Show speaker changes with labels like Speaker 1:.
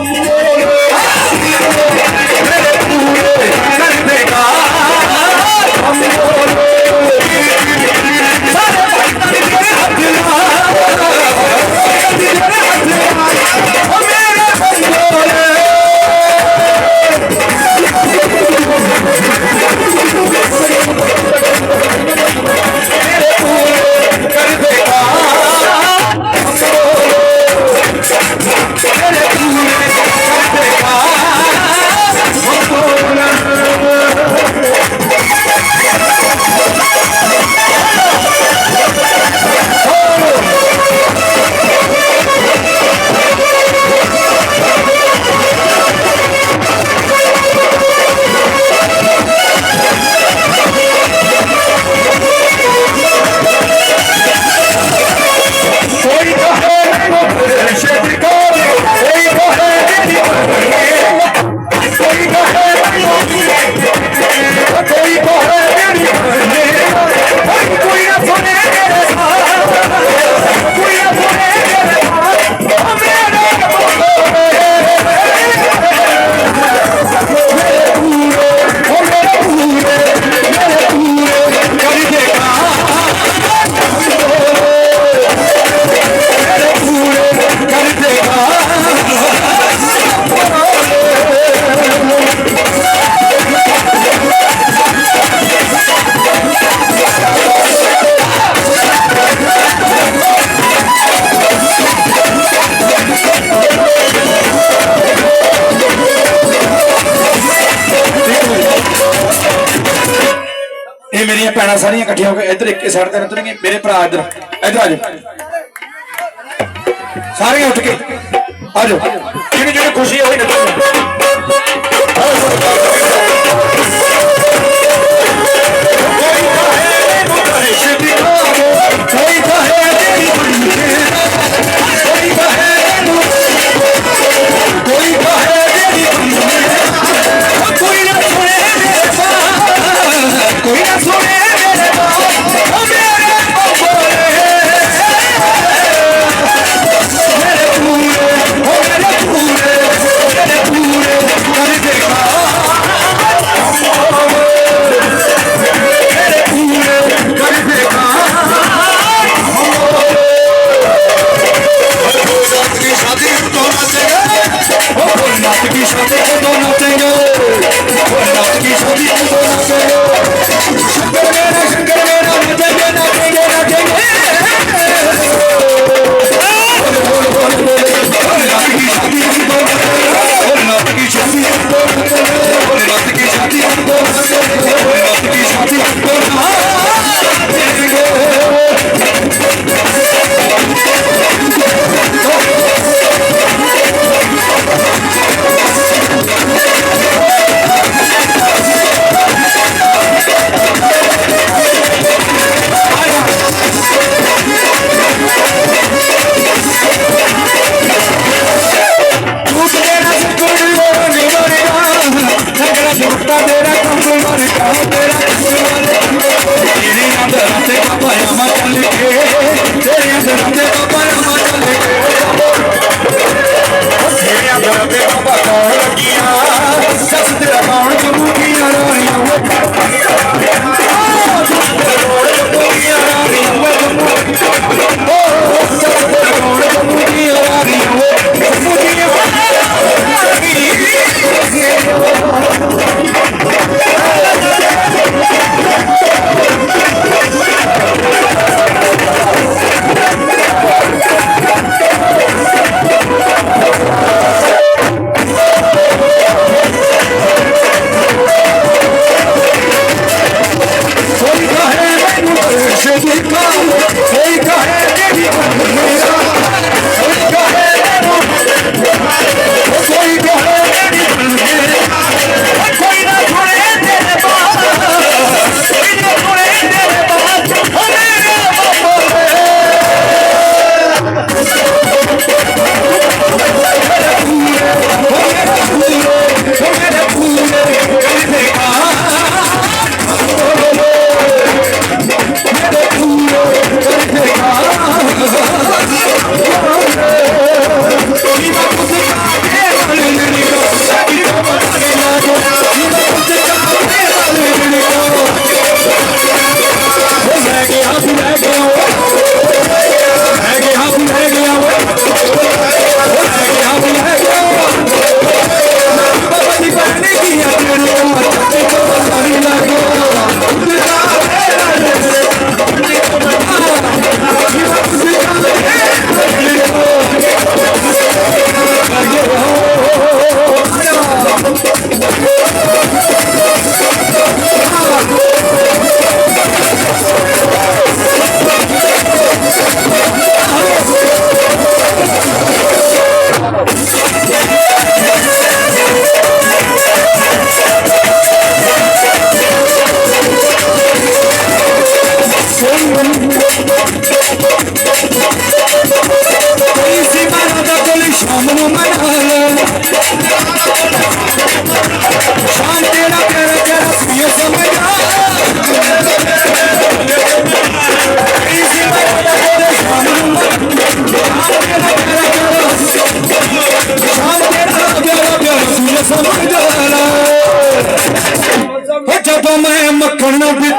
Speaker 1: পুরে পুরে ਇਹ ਮੇਰੀਆਂ ਭੈਣਾਂ ਸਾਰੀਆਂ ਇਕੱਠੀਆਂ ਹੋ ਕੇ ਇੱਧਰ ਇੱਕੇ ਸਾਈਡ ਤੇ ਨਿਤਰਨਗੇ ਮੇਰੇ ਭਰਾ ਇੱਧਰ। ਇੱਧਰ ਆ ਜਾਓ। ਸਾਰੇ ਉੱਠ ਕੇ। ਆ ਜਾਓ। ਜਿਹਨੂੰ ਜਿਹਨੂੰ ਖੁਸ਼ੀ ਹੋਈ ਨਿਤਰਨਗੇ সাথে নাচে ও নাচ কি সাথে নাচে ও নাচ কি সাথে নাচে ਤੇਰੇ ਅੰਦਰ ਤੇ ਬਾਬਾ ਰਾਮਾ ਚੱਲੇ ਤੇਰੇ ਅੰਦਰ ਤੇ ਬਾਬਾ ਰਾਮਾ ਚੱਲੇ ਤੇਰੇ ਅੰਦਰ ਤੇ ਬਾਬਾ ਕੌਣ ਲੱਗਿਆ ਸੱਸ ਤੇਰਾ ਕੌਣ ਜਮੂਗੀ ਰਾਣੀਆਂ। one and